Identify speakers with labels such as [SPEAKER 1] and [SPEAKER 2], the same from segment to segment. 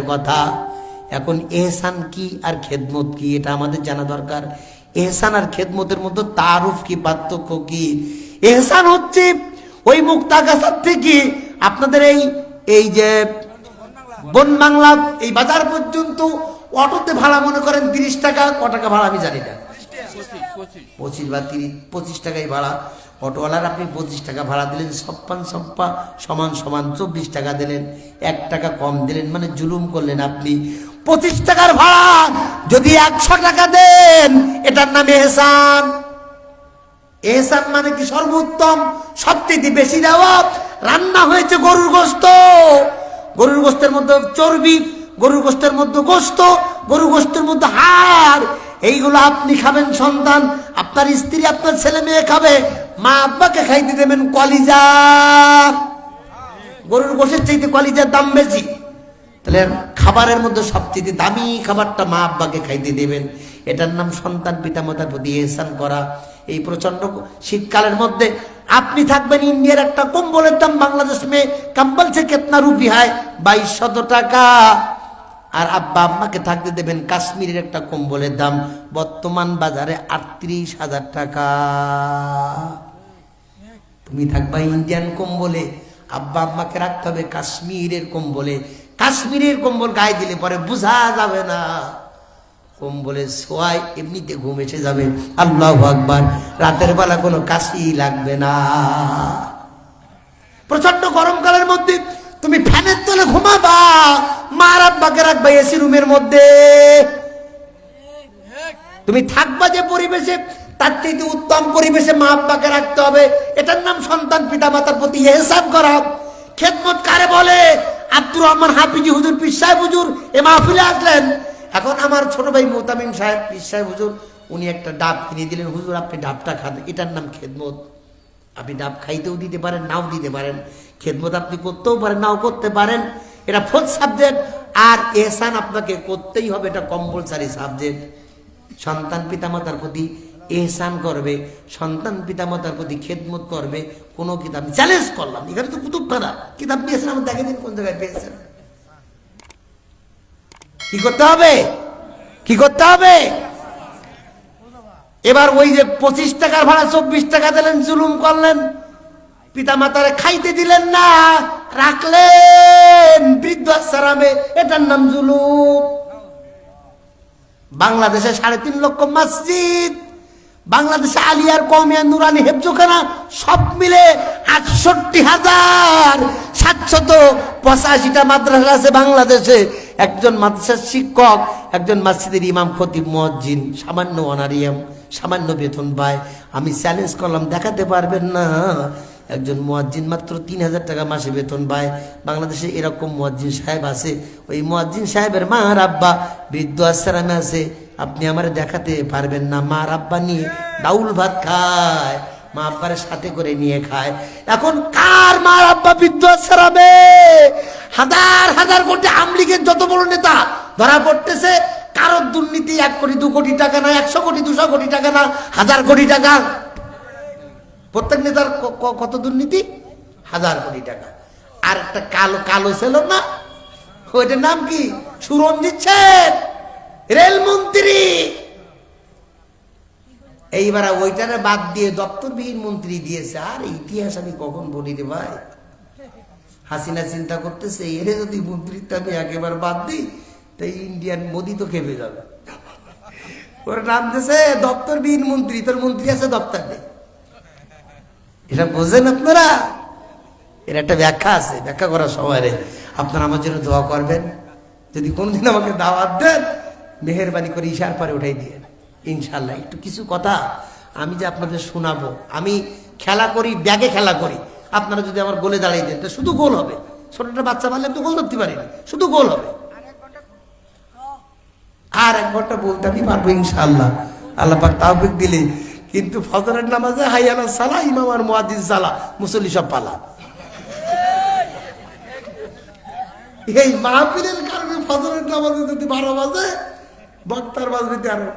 [SPEAKER 1] কথা। এখন এহসান কি আর খেদমত কি, এটা আমাদের জানা দরকার। এহসান আর খেদমতের মধ্যে তারুফ কি, পার্থক্য কি? এহসান হচ্ছে ওই মুক্তাগাছার থেকে আপনাদের এই এই যে বন বাংলা এই বাজার পর্যন্ত অটোতে ভাড়া মনে করেন তিরিশ টাকা, ক টাকা ভাড়া আমি জানি না। পঁচিশ বা তিরিশ, পঁচিশ টাকাই ভাড়া। অটোওয়ালার আপনি পঁচিশ টাকা ভাড়া দিলেন, সপ্পান সপ্পা সমান সমান চব্বিশ টাকা দিলেন, এক টাকা কম দিলেন মানে জুলুম করলেন আপনি। পঁচিশ টাকার ভাড়া যদি একশো টাকা দেন, এটার নাম এহসান। এহসান মানে কি সর্বোত্তম, সবচেয়ে বেশি দেওয়া, রান্না হয়েছে গরুর গোস্ত। গরুর গোস্তের মধ্যে চর্বি, গরুর গোস্তের মধ্যে গোস্ত, গরুর গোস্তের মধ্যে হাড়, এইগুলো আপনি খাবেন সন্তান, আপনার স্ত্রী, আপনার ছেলে মেয়ে খাবে মা আব্বাকে খাইতে দেবেন কলিজা। গরুর গোশের চাইতে কলিজার দাম বেশি। তাহলে খাবারের মধ্যে সবচেয়ে দামি খাবারটা মা আব্বাকে খাইতে দেবেন। এটার নাম সন্তান পিতামাতার প্রতি এহসান করা। এই প্রচণ্ড শীতকালের মধ্যে আপনি থাকবেন ইন্ডিয়ার একটা কম্বলের দাম বাংলাদেশ মে কম্বল সে কেতনা রুপি হয়? বাইশ শত টাকা। আর আব্বা আম্মাকে থাকতে দেবেন কাশ্মীরের একটা কম্বলের দাম। বর্তমান বাজারে আটত্রিশ হাজার টাকা। তুমি থাকবা ইন্ডিয়ান কম্বলে, আব্বা আম্মাকে রাখতে হবে কাশ্মীরের কম্বলে। কাশ্মীরের কম্বল গায়ে দিলে পরে বোঝা যাবে না। কম্বলে শোয়াই এমনিতে ঘুম এসে যাবে। আল্লাহ আকবার, রাতের বেলা কোনো কাশি লাগবে না। প্রচণ্ড গরমকালের মধ্যে তুমি ফ্যানের তলে ঘুমাবা, মার আব্বাকে রাখবা এসি রুমের মধ্যে। তুমি থাকবা যে পরিবেশে, তার থেকে উত্তম পরিবেশে মা আব্বাকে রাখতে হবে। নাম সন্তান পিতা মাতার প্রতি এহসান করা। খেদমত কারে বলে? আব্দুর রহমান হাফিজি হুজুর পিস সাহেব হুজুর, এ মাহফিলে আসলেন। এখন আমার ছোট ভাই মোতামিম সাহেব পিস সাহেব হুজুর, উনি একটা ডাব কিনে দিলেন। হুজুর, আপনি ডাবটা খান। এটার নাম খেদমত। আপনি ডাব খাইতেও দিতে পারেন, নাও দিতে পারেন। খেদমত আপনি করতেও পারেন, নাও করতে পারেন। এটা ফোর্থ সাবজেক্ট। আর এহসান আপনাকে করতেই হবে, এটা কম্পালসারি সাবজেক্ট সন্তান পিতামাতার প্রতি এহসান করবে, সন্তান পিতামাতার প্রতি খেদমত করবে, কোনো কিতাব চ্যালেঞ্জ করলাম। এখানে তো কুতুবখানা কিতাব নিয়েছেন আমার দেখে দিন কোন জায়গায় পেয়েছেন? কি করতে হবে? কি করতে হবে? এবার ওই যে পঁচিশ টাকার ভাড়া, চব্বিশ টাকা দিলেন, জুলুম করলেন। পিতা মাতারে খাইতে দিলেন না, রাখলেন। বৃদ্ধাশ্রমে এটার নাম জুলুম। বাংলাদেশে সাড়ে তিন লক্ষ মসজিদ। বাংলাদেশে আলিয়ার কমিয়া নুরানি হেফজোখানা সব মিলে আটষট্টি হাজার সাতশত পঁচাশিটা মাদ্রাসা আছে বাংলাদেশে। একজন মাদ্রাসার শিক্ষক, একজন মসজিদের ইমাম, খতিব মজ্জিন সামান্য অনারিয়াম, সামান্য বেতন পায়। আমি চ্যালেঞ্জ করলাম, দেখাতে পারবেন না। একজন মুয়াজ্জিন মাত্র তিন হাজার টাকা মাসে বেতন পায়। বাংলাদেশে এরকম মুয়াজ্জিন সাহেব আছে। ওই মুয়াজ্জিন সাহেবের মা রাব্বা বৃদ্ধ আশ্রামে আছে। আপনি আমার দেখাতে পারবেন না। মা রাব্বা নিয়ে ডাউল ভাত খায়, মা আব্বার সাথে করে নিয়ে খায়। এখন কার মা রাব্বা বৃদ্ধ আশ্রমে? হাজার হাজার কোটি আমলিগের যত বড় নেতা ধরা পড়তেছে, কারোর দুর্নীতি এক কোটি, দু কোটি টাকা না, একশো কোটি, দুশো কোটি টাকা না, হাজার কোটি টাকা। প্রত্যেক নেতার কত দুর্নীতি? হাজার কোটি টাকা। আর একটা কালো কালো ছিল না? ওইটার নাম কি? সুরঞ্জিত শেঠ রেলমন্ত্রী এইবার ওইটারে বাদ দিয়ে দপ্তরবিহীন মন্ত্রী দিয়েছে। আর ইতিহাস আমি কখন বলি রে ভাই? হাসিনা চিন্তা করতেছে, এরে যদি মন্ত্রিত্ব আমি একেবারে বাদ দিই তাই ইন্ডিয়ান মোদি তো খেপে যাবে। ওর নাম দিয়েছে দপ্তরবিহীন মন্ত্রী, তোর মন্ত্রী আছে দপ্তর নেই। এটা বোঝেন আপনারা? এর একটা ব্যাখ্যা আছে, ব্যাখ্যা করার সময় রে। আপনারা আমার জন্য দোয়া করবেন। যদি কোনোদিন আমাকে দাওয়াত দেন মেহরবানি করে ইশার পরে উঠাই দিয়ে ইনশাল্লাহ একটু কিছু কথা আমি যে আপনাদের শোনাবো। আমি খেলা করি, ব্যাগে খেলা করি। আপনারা যদি আমার গোলে দাঁড়িয়ে দেন, তো শুধু গোল হবে। ছোট একটা বাচ্চা পারলে তো গোল ধরতে পারি না শুধু গোল হবে। আর এক ঘণ্টা বলতে আমি পারব ইনশাল্লাহ আল্লাহ পাক তাওফিক দিলে। কিন্তু ফজরের নামাজে হাইয়ালা সালা, ইমাম আর মুয়াজ্জিন সালা, মুসল্লি সব পালা। এই মাহফিলের কারণে ফজরের নামাজে যদি বারো বাজে বক্তার বাজবে তেরো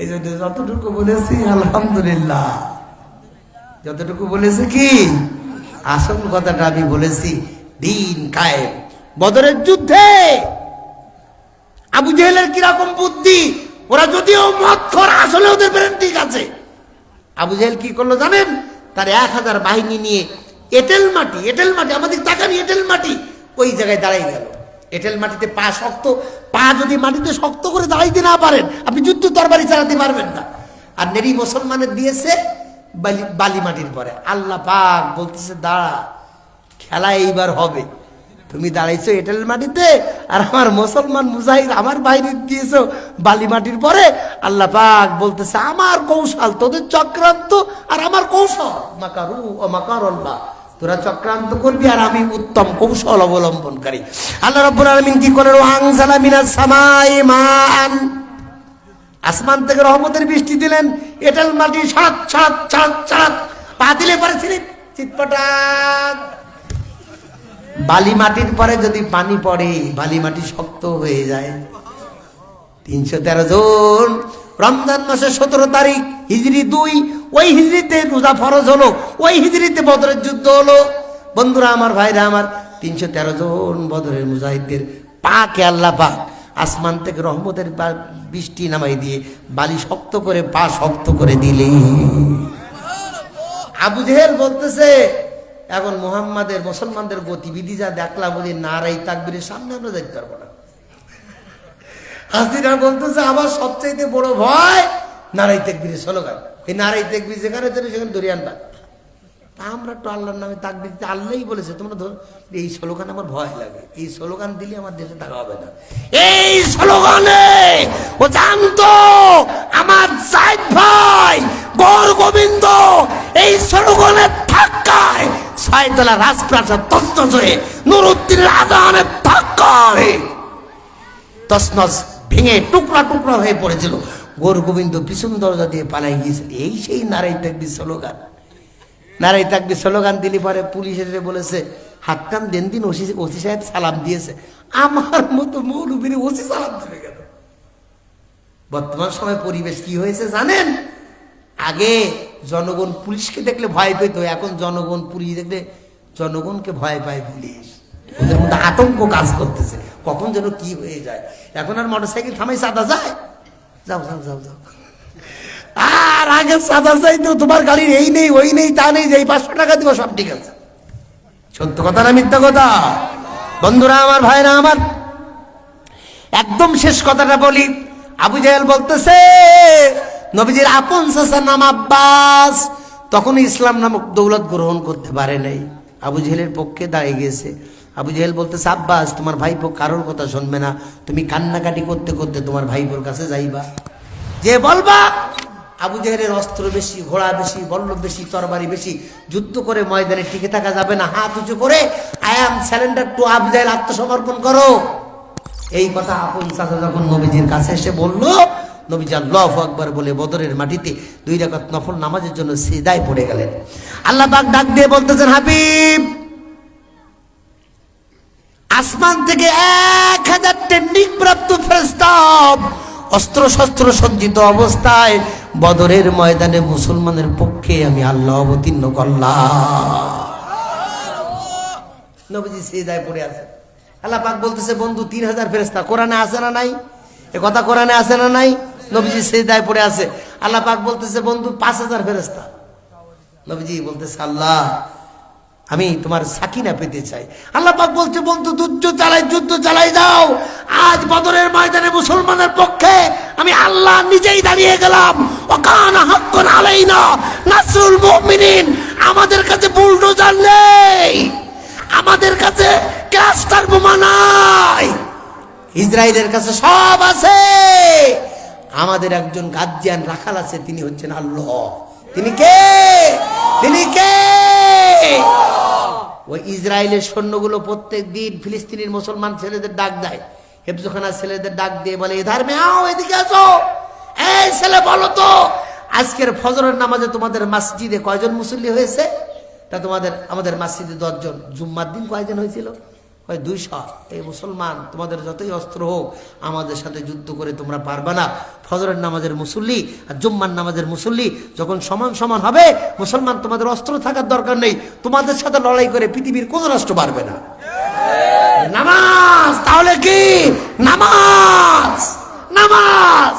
[SPEAKER 1] এই জন্য যতটুকু বলেছি, আলহামদুলিল্লাহ। যতটুকু বলেছে কি? আসল কথাটা আমি বলেছি, দিন কায়েম। বদরের যুদ্ধে আবু জেহেলের কীরকম বুদ্ধি? ওরা যদিও মদ খর আসলে ওদের ব্রেন ঠিক আছে। আবু জেহেল কি করল জানেন? তার এক হাজার বাহিনী নিয়ে এটেল মাটি এটেল মাটি, আমাদের তাকানি এটেল মাটি ওই জায়গায় দাঁড়াই গেল। এটেল মাটিতে পা শক্ত, পা যদি মাটিতে শক্ত করে দাঁড়াইতে না পারেন, আপনি যুদ্ধ তরবারি চালাতে পারবেন না। আর নেরি মুসলমানের দিয়েছে বালি বালি মাটির পরে। আল্লাহ পাক বলতেছে, দাঁড়া, খেলা এইবার হবে। তুমি দাঁড়াইছো এটেল মাটিতে আর আমার মুসলমান মুজাহিদ আমার বাইরে দিয়েছ বালি মাটির পরে। আল্লাহ পাক বলতেছে, আমার কৌশল তোদের চক্রান্ত আর আমার কৌশল। মাকারু ও মাকার আল্লাহ তোরা চক্রান্ত করবি আর আমি উত্তম কৌশল অবলম্বনকারী। আল্লাহ রব্বুল আলামিন কি ওয়াংসালা মিনাস সামাই মান আসমান থেকে রহমতের বৃষ্টি দিলেন। এটাল মাটি ছাড়াত ছাড়াত ছাড়াত ছাড়াত পা দিলে পারে বালি মাটির পরে যদি পানি পড়ে, বালি মাটি শক্ত হয়ে যায়। তিনশো তেরো জন রমজান মাসের সতেরো তারিখ হিজড়ি দুই। ওই হিজড়িতে রোজা ফরজ হলো, ওই হিজড়িতে বদরের যুদ্ধ হলো। বন্ধুরা আমার, ভাইরা আমার, তিনশো তেরো জন বদরের মুজাহিদদের পাকে আল্লাহ পাক আসমান থেকে রহমতের বৃষ্টি নামাই দিয়ে বালি শক্ত করে, পা শক্ত করে দিলে। আবু জেহেল বলতেছে, এখন মোহাম্মদের, মুসলমানদের গতিবিধি যা দেখলাম, বলি নারাই তাকবীরের সামনে আমরা দেখতে পারব না। হাসিনা বলতেছে, আমার সবচাইতে বড় ভয় নারাই তেকবির স্লোগান। এই নারাই তেকবির যেখানে ধরে সেখানে ধরে আনবা। আমরা তো আল্লাহর নামে তাকবির দিতে আল্লাহই বলেছে, তোমরা ধর, এই স্লোগান আমার ভয় লাগে, এই স্লোগান দিলে আমার দেশে থাকা হবে না। এই স্লোগানে ও জানতো, আমার সাইদ ভাই, গৌর গোবিন্দ, এই স্লোগানের ধাক্কায় ছয়তলা রাজপ্রাসাদ তস্তস হয়ে, নুরুদ্দিনের আদানের ধাক্কায় তসনস ভেঙে টুকরা টুকরা হয়ে পড়েছিল। গৌর গোবিন্দ পিছন দরজা দিয়ে পালাই গিয়েছিল। এই সেই নারাই তাকবি স্লোগান। নারাই তাকবি স্লোগান দিলি পরে পুলিশ এসে বলেছে, হাত কান দেন দিন ওসি ওসি সাহেব সালাম দিয়েছে। আমার মতো মৌলবীর ওসি সালাম দেবে কেন? বর্তমান সময় পরিবেশ কি হয়েছে জানেন? আগে জনগণ পুলিশকে দেখলে ভয় পেত, এখন জনগণ পুলিশ দেখলে জনগণকে ভয় পায় পুলিশ। আতঙ্ক কাজ করতেছে। কখন যেন কি হয়ে যায়। এখন আর মোটর সাইকেল থামাই সাদা যায়? যাও যাও যাও যাও। আর আগে সাদা চাইতো তোমার গাড়ির এই নেই, ওই নেই, তা নেই, যে এই পাঁচশো টাকা দিব, সব ঠিক আছে। সত্য কথা না মিথ্যা কথা? বন্ধুরা, আমার ভাইরা, আমার। একদম শেষ কথাটা বলি। আবু জাহেল বলতেছে, নবীজির আপন চাচা নাম আব্বাস। তখন ইসলাম নামক দৌলত গ্রহণ করতে পারে নাই। আবু জেহেলের পক্ষে দাঁড়িয়ে গেছে আবু জেহেল বলতেছে, আব্বাস, তোমার ভাইপো কারোর কথা শুনবে না। তুমি কান্নাকাটি করতে করতে তোমার ভাইপোর কাছে যাইবা। যে বলবা? আবু জেহেলের অস্ত্র বেশি, ঘোড়া বেশি বল্ল বেশি, তরবারি বেশি, যুদ্ধ করে ময়দানে টিকে থাকা যাবে না। হাত উঁচু করে, I am surrender to Abu Jahl, আত্মসমর্পণ করো। এই কথা আপন চাচা যখন নবীজির কাছে এসে বলল, নবীজি আল্লাহ আকবর বলে বদরের মাটিতে দুই রাকাত নফল নামাজের জন্য সিদায় পড়ে গেলেন। আল্লাহ পাক ডাক দিয়ে বলতেছেন, হাবিব আসমান থেকে এক হাজার ট্রেন্ডিং প্রাপ্ত ফেরস্তাব অস্ত্র শস্ত্র সজ্জিত অবস্থায় বদরের ময়দানে মুসলমানের পক্ষে আমি আল্লাহ অবতীর্ণ করলাম। নবীজি সিদায় পড়ে আছে। আল্লাহ পাক বলতেছে, বন্ধু, তিন হাজার ফেরেস্তা কোরআনে আছে না নাই? এ কথা কোরআনে আছে না নাই? নবীজি সিদায় পড়ে আছে। আল্লাহ পাক বলতেছে, বন্ধু, পাঁচ হাজার ফেরেস্তা নবীজি বলতেছে, আল্লাহ আমি তোমার সাকিনা পেতে চাই। আল্লাহ পাক বলছে, বন্ধু, যুদ্ধ চালাই যুদ্ধ চালাই যাও। আজ বদরের ময়দানে মুসলমানের পক্ষে আমি আল্লাহ নিজেই দাঁড়িয়ে গেলাম। ওকান হাক্কন আলাইনা, নাসরুল মুমিনিন, আমাদের কাছে বুলডোজার নেই। আমাদের কাছে ক্লাস্টার বোমা নাই। ইসরায়েলের কাছে সব আছে। আমাদের একজন গার্জিয়ান রাখাল আছে, তিনি হচ্ছেন আল্লাহ। তিনি কে? তিনি কে? ওই ইসরায়েলের সৈন্যগুলো প্রত্যেক দিন ফিলিস্তিনির মুসলমান ছেলেদের ডাক দেয়। হেফজোখানার ছেলেদের ডাক দিয়ে বলে এধার ধর্মে আও এদিকে আসো। এই ছেলে, বলো তো, আজকের ফজরের নামাজে তোমাদের মসজিদে কয়জন মুসল্লি হয়েছে? তা তোমাদের, আমাদের মসজিদে দশজন। জুম্মার দিন কয়জন হয়েছিল? হয় দুইশো এই মুসলমান, তোমাদের যতই অস্ত্র হোক, আমাদের সাথে যুদ্ধ করে তোমরা পারবে না। ফজরের নামাজের মুসল্লি আর জুম্মার নামাজের মুসল্লি যখন সমান সমান হবে, মুসলমান তোমাদের অস্ত্র থাকার দরকার নেই। তোমাদের সাথে লড়াই করে পৃথিবীর কোনো রাষ্ট্র পারবে না। নামাজ! তাহলে কি? নামাজ! নামাজ!